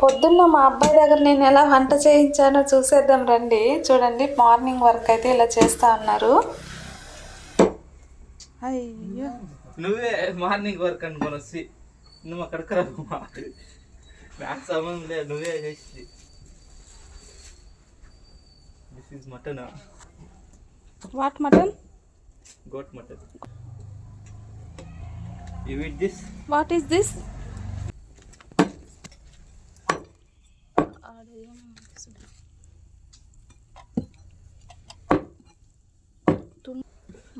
పొద్దున్న మా అబ్బాయి దగ్గర నేను ఎలా వంట చేయించానో చూసేద్దాం రండి. చూడండి మార్నింగ్ వర్క్ అయితే ఇలా చేస్తా ఉన్నారు. అయ్యో. నువ్వే మార్నింగ్ వర్క్ అనుకోని వచ్చి నువ్వు అక్కడికి రావు నాకు సంబంధం లేదు నువ్వే చేసి. This is mutton what mutton goat mutton you with this what is this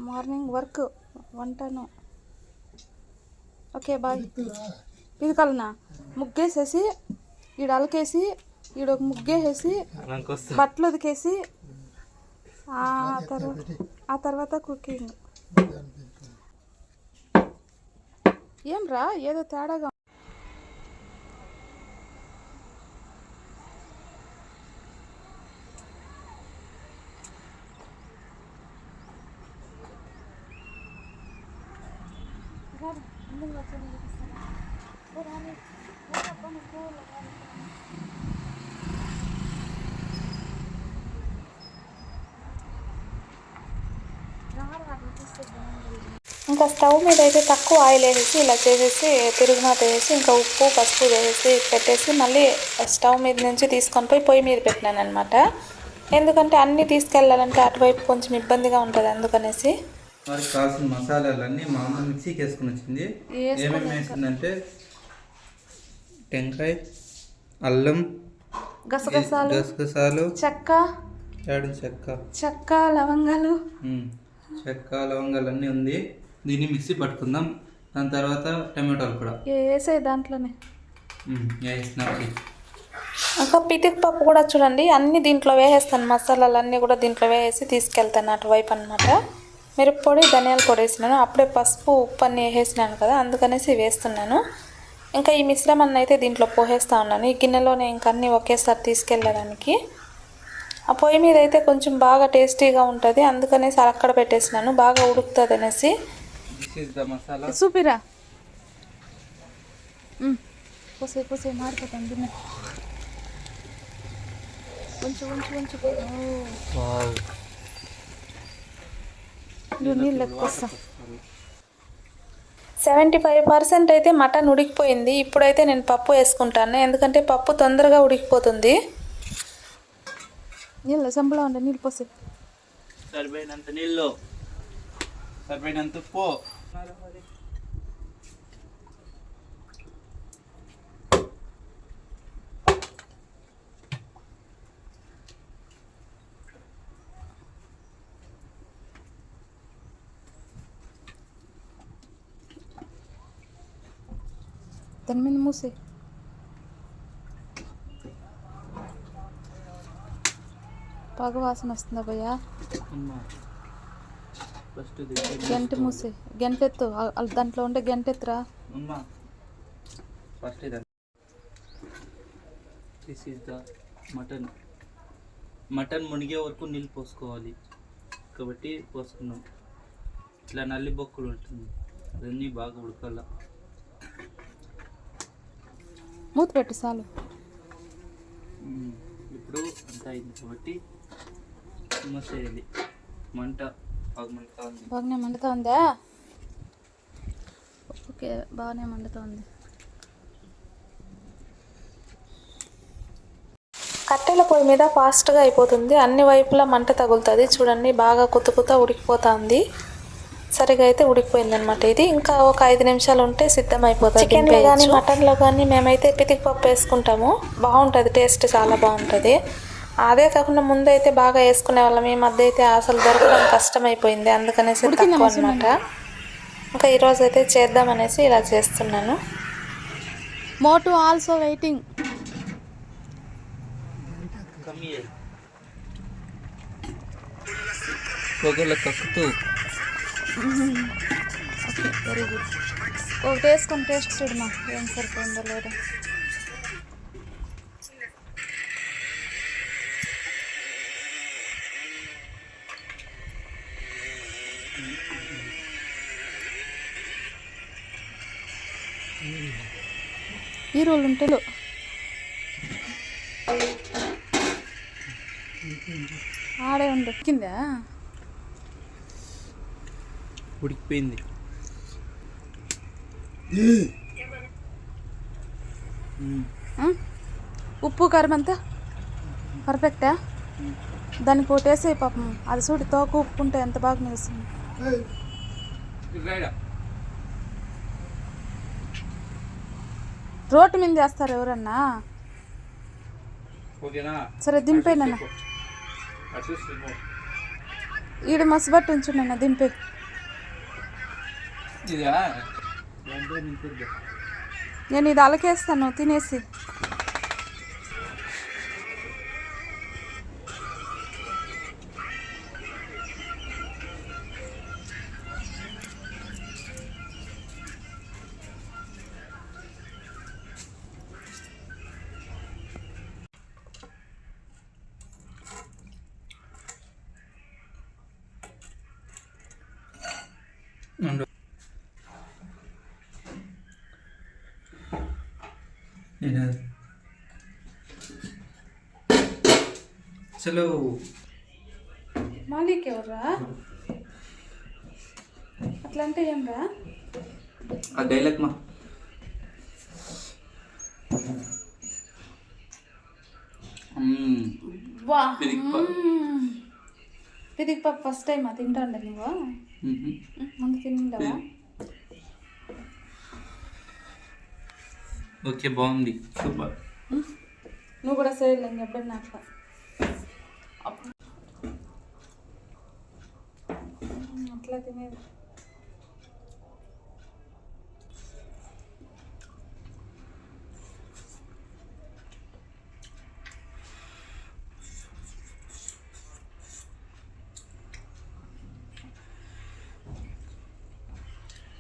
morning work వంటను. Okay boy. ఇది కలనా? ముగ్గేసేసి ఈడ అలకేసి ఈడ ఒక ముగ్గేసేసి బట్టలు ఉతికేసి ఆ తర్వాత ఆ తర్వాత కుకింగ్. ఏం రా ఏదో తేడాగా ఇంకా స్టవ్ మీద అయితే తక్కువ ఆయిల్ వేసేసి ఇలా చేసేసి తిరుగుమాత వేసి ఇంకా ఉప్పు పసుపు వేసేసి పెట్టేసి మళ్ళీ స్టవ్ మీద నుంచి తీసుకొని పోయి పొయ్యి మీద పెట్టినాను అనమాట ఎందుకంటే అన్నీ తీసుకెళ్ళాలంటే అటువైపు కొంచెం ఇబ్బందిగా ఉంటుంది అందుకనేసి. మరి కావాల్సిన మసాలాలన్నీ మా అమ్మ మిక్సీకి వేసుకుని వచ్చింది ఏమేమి వేసిందంటే టెంకాయ అల్లం గసగసాలు గసగసాలు చెక్క చెక్క. చెక్క లవంగాలు. చెక్క లవంగాలు అన్నీ ఉంది. దీన్ని మిక్సీ పట్టుకుందాం. దాని తర్వాత టమాటాలు కూడా. వేసే దాంట్లోనే. ఇంకా పితిక్ పప్పు కూడా చూడండి. అన్ని దీంట్లో వేసేస్తాను. మసాలాలు అన్నీ కూడా దీంట్లో వేసేసి తీసుకెళ్తాను అటువైపు అనమాట మిరప్పొడి ధనియాల పొడి వేసినాను. అప్పుడే పసుపు ఉప్పు అన్నీ వేసేసినాను కదా అందుకనేసి వేస్తున్నాను. ఇంకా ఈ మిశ్రమాన్ని అయితే దీంట్లో పోసేస్తా ఉన్నాను. ఈ గిన్నెలోనే ఇంకా అన్నీ ఒకేసారి తీసుకెళ్ళడానికి. ఆ పొయ్యి మీద అయితే కొంచెం బాగా టేస్టీగా ఉంటుంది. అందుకనేసి అక్కడ పెట్టేసినాను. బాగా ఉడుకుతుంది అనేసి. చూపిరా. పోసే పోసే మాడిపోతాం గిన్నె. కొంచెం కొంచెం కొంచెం నీళ్ళు ఎక్కువ సెవెంటీ ఫైవ్ పర్సెంట్ అయితే మటన్ ఉడికిపోయింది. ఇప్పుడైతే నేను పప్పు వేసుకుంటాను. ఎందుకంటే పప్పు తొందరగా ఉడికిపోతుంది. నీళ్ళు సంబളം ఉండే నీళ్ళు పోసి. సరిపోయినంత నీళ్ళు. సరిపోయినంత ఉప్పు. దాని మీద మూసి పగ వాసన వస్తుందా భయ్యా ఫస్ట్ గంట మూసి గంటెత్తు ఆ- ఆ దాంట్లో ఉండే గంటెత్తురా అమ్మా. First this is the mutton mutton మునిగే వరకు నీళ్ళు పోసుకోవాలి. కాబట్టి పోసుకున్నాం. ఇట్లా నల్లి బొక్కులు ఉంటుంది. అదన్నీ బాగా ఉడకాల. మూత పెట్టు చాలు. ఇప్పుడు అంతా అయింది కాబట్టి మూసేయాలి మంట బాగానే మండుతా ఉందా? ఓకే బాగానే మండుతా ఉంది. కట్టెల పొయ్యి మీద ఫాస్ట్గా అయిపోతుంది. అన్ని వైపులా మంట తగులుతుంది. చూడండి బాగా కుత్త కుత్త ఉడికిపోతుంది. సరిగా అయితే ఉడికిపోయింది అనమాట ఇది. ఇంకా ఒక ఐదు నిమిషాలు ఉంటే సిద్ధం అయిపోతుంది చికెన్లో కానీ మటన్లో కానీ మేమైతే పితికి పప్పు వేసుకుంటాము. బాగుంటుంది టేస్ట్ చాలా బాగుంటుంది. అదే కాకుండా ముందు అయితే బాగా వేసుకునే వాళ్ళం. ఈ మధ్య అయితే అసలు దొరకడం కష్టమైపోయింది. అందుకనేసి తక్కువ అనమాట ఇంకా ఈరోజు అయితే చేద్దామనేసి ఇలా చేస్తున్నాను. మోటు ఆల్సో వెయిటింగ్ పొగల కక్కుతూ. ఓకే వెరీ గుడ్ ఒకటి వేసుకొని టేస్ట్ చూడమా? ఏం సరిపోయిందో లేదో. ఈ రోజులు ఉంటే ఆడే ఉండు. కిందా? ఉడికిపోయింది? ఉప్పు కారం అంతా? పర్ఫెక్టా దానికి కొట్టేసే పాపం. అది చూడు తోక ఉప్పుకుంటే ఎంత బాగా నిలుస్తుంది రోడ్డు మీద చేస్తారు ఎవరన్నా? ఓకేనా? సరే దింపేనన్న ఈడ మసిబట్టి ఉంచుండన్న దింపే నేను ఇది అలకేస్తాను తినేసి. అసలు మాలిక్ ఎవర్రా? అట్లా అంటే ఏం రా ఆ డైలాగ్ మా పిదికి పాప ఫస్ట్ టైం తింటా ఉండే నువ్వు. ముందు తిండవా ఓకే బాగుంది. సూపర్. నువ్వు కూడా సైడ్ ఎప్పుడన్నా అట్లా. అట్లా తినేది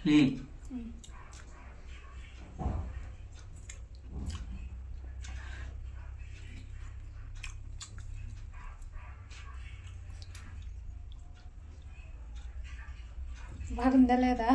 మ్మ్. బాగుందా లేదా?